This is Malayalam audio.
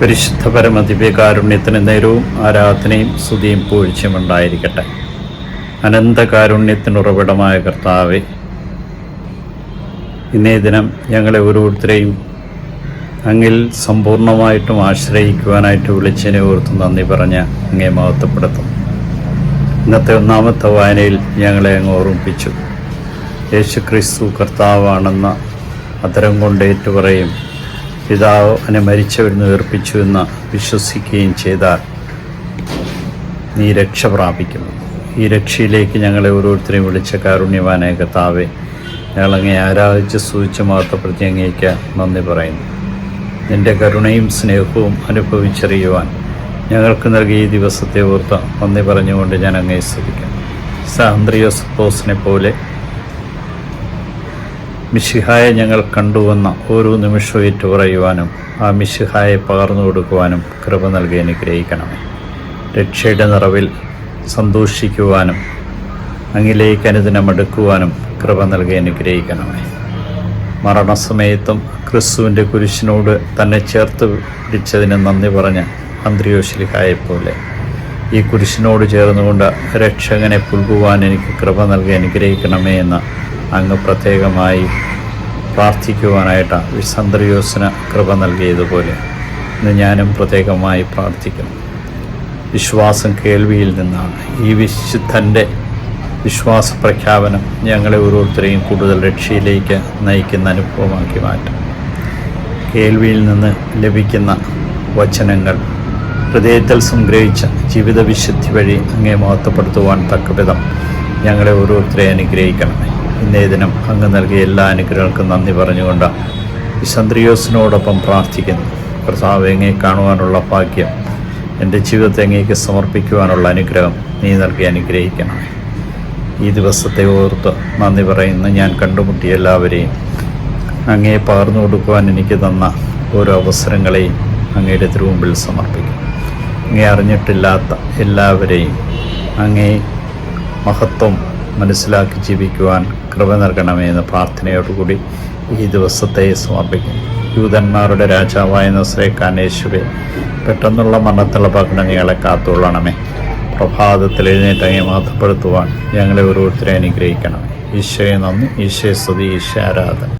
പരിശുദ്ധ പരമദിവ്യകാരുണ്യത്തിന് നേരവും ആരാധനയും സ്തുതിയും പൂഴ്ചയും ഉണ്ടായിരിക്കട്ടെ. അനന്തകാരുണ്യത്തിനുറവിടമായ കർത്താവെ ഇന്നേ ദിനം ഞങ്ങളെ ഓരോരുത്തരെയും അങ്ങിൽ സമ്പൂർണമായിട്ടും ആശ്രയിക്കുവാനായിട്ട് വിളിച്ചതിനെ ഓർത്ത് നന്ദി പറഞ്ഞ് അങ്ങേ മഹത്വപ്പെടുത്തും ഇന്നത്തെ ഒന്നാമത്തെ വായനയിൽ ഞങ്ങളെ അങ്ങ് ഓർമ്മിപ്പിച്ചു. യേശു ക്രിസ്തു കർത്താവാണെന്ന അതരം കൊണ്ട് ഏറ്റുപറയും പിതാവ് അവനെ മരിച്ചവരിൽ ഏർപ്പിച്ചു എന്ന് വിശ്വസിക്കുകയും ചെയ്താൽ നീ രക്ഷ പ്രാപിക്കുന്നു. ഈ രക്ഷയിലേക്ക് ഞങ്ങളെ ഓരോരുത്തരെയും വിളിച്ച കാരുണ്യവാനായ കർത്താവെ ഞങ്ങളങ്ങെ ആരാധിച്ച് സൂചിച്ച് മഹത്വപ്പെടുത്തി അങ്ങേക്ക് നന്ദി പറയുന്നു. നിന്റെ കരുണയും സ്നേഹവും അനുഭവിച്ചറിയുവാൻ ഞങ്ങൾക്ക് നൽകിയ ഈ ദിവസത്തെ ഓർത്ത് നന്ദി പറഞ്ഞുകൊണ്ട് ഞാൻ അങ്ങേ സ്തുതിക്കാം സാന്ദ്രിയോസ് പോസിനെ പോലെ മിശിഹായെ ഞങ്ങൾ കണ്ടുവന്ന ഓരോ നിമിഷവും ഏറ്റു പറയുവാനും ആ മിശിഹായെ പകർന്നു കൊടുക്കുവാനും കൃപ നൽകി അനുഗ്രഹിക്കണമേ. രക്ഷയുടെ നിറവിൽ സന്തോഷിക്കുവാനും അങ്ങിലേക്ക് അനുദിനമെടുക്കുവാനും കൃപ നൽകി അനുഗ്രഹിക്കണമേ. മരണസമയത്തും ക്രിസ്തുവിന്റെ കുരിശിനോട് തന്നെ ചേർത്ത് പിടിച്ചതിന് നന്ദി പറഞ്ഞ അന്ത്രിയോശിലിഹായെപ്പോലെ ഈ കുരിശിനോട് ചേർന്നുകൊണ്ട് രക്ഷകനെ പുൽകുവാൻ എനിക്ക് കൃപ നൽകി അനുഗ്രഹിക്കണമേ എന്ന് അങ്ങ് പ്രത്യേകമായി പ്രാർത്ഥിക്കുവാനായിട്ട് വിസന്ത്രയോസിന് കൃപ നൽകിയതുപോലെ ഇന്ന് ഞാനും പ്രത്യേകമായി പ്രാർത്ഥിക്കുന്നു. വിശ്വാസം കേൾവിയിൽ നിന്നാണ് ഈ വിശുദ്ധന്റെ വിശ്വാസ പ്രഖ്യാപനം ഞങ്ങളെ ഓരോരുത്തരെയും കൂടുതൽ രക്ഷയിലേക്ക് നയിക്കുന്ന അനുഭവമാക്കി മാറ്റും. കേൾവിയിൽ നിന്ന് ലഭിക്കുന്ന വചനങ്ങൾ ഹൃദയത്തിൽ സംഗ്രഹിച്ച ജീവിതവിശുദ്ധി വഴി അങ്ങേ മഹത്വപ്പെടുത്തുവാൻ തക്കവിധം ഞങ്ങളെ ഓരോരുത്തരെ അനുഗ്രഹിക്കണമേ. ഇന്നേ ദിനം അങ്ങ് നൽകിയ എല്ലാ അനുഗ്രഹങ്ങൾക്കും നന്ദി പറഞ്ഞുകൊണ്ട് ഇസന്ത്രിയോസിനോടൊപ്പം പ്രാർത്ഥിക്കുന്നു. കർത്താവ് എങ്ങനെ കാണുവാനുള്ള ഭാഗ്യം എന്റെ ജീവിതത്തെ അങ്ങേക്ക് സമർപ്പിക്കുവാനുള്ള അനുഗ്രഹം നീ നൽകി അനുഗ്രഹിക്കണം ഈ ദിവസത്തെ ഓർത്ത് നന്ദി പറയുന്ന. ഞാൻ കണ്ടുമുട്ടിയ എല്ലാവരെയും അങ്ങേ പകർന്നു കൊടുക്കുവാൻ എനിക്ക് തന്ന ഓരോ അവസരങ്ങളെയും അങ്ങയുടെ തിരുമുമ്പിൽ സമർപ്പിക്കും അങ്ങേ അറിഞ്ഞിട്ടില്ലാത്ത എല്ലാവരെയും അങ്ങേ മഹത്വം മനസ്സിലാക്കി ജീവിക്കുവാൻ കൃപ നൽകണമേ എന്ന പ്രാർത്ഥനയോടുകൂടി ഈ ദിവസത്തെ സമർപ്പിക്കും യൂതന്മാരുടെ രാജാവായ നസ്രേഖാനേശ്വരെ പെട്ടെന്നുള്ള മരണത്തിലുള്ള ഞങ്ങളെ കാത്തുകൊള്ളണമേ. പ്രഭാതത്തിൽ എഴുന്നേറ്റ് അങ്ങേ മഹത്വപ്പെടുത്തുവാൻ ഞങ്ങളെ ഓരോരുത്തരെ അനുഗ്രഹിക്കണം ഈശോയെ നന്ദി ഈശോയെ സ്തുതി ഈശോ ആരാധന.